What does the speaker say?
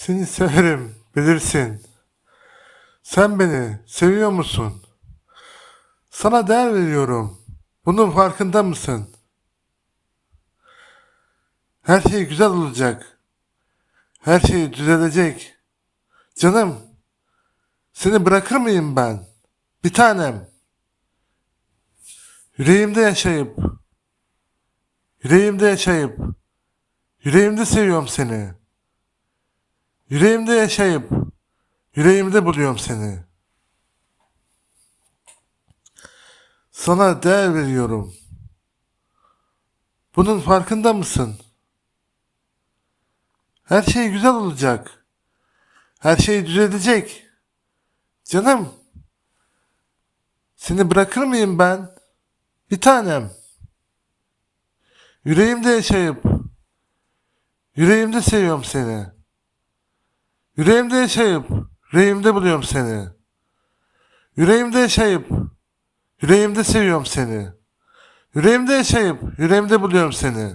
Seni severim, bilirsin. Sen beni seviyor musun? Sana değer veriyorum. Bunun farkında mısın? Her şey güzel olacak. Her şey düzelecek. Canım, seni bırakır mıyım ben? Bir tanem. Yüreğimde yaşayıp, yüreğimde yaşayıp, yüreğimde seviyorum seni. Yüreğimde yaşayıp, yüreğimde buluyorum seni. Sana değer veriyorum. Bunun farkında mısın? Her şey güzel olacak. Her şey düzelecek. Canım. Seni bırakır mıyım ben? Bir tanem. Yüreğimde yaşayıp, yüreğimde seviyorum seni. Yüreğimde yaşayıp, yüreğimde buluyorum seni. Yüreğimde yaşayıp, yüreğimde seviyorum seni. Yüreğimde yaşayıp, yüreğimde buluyorum seni.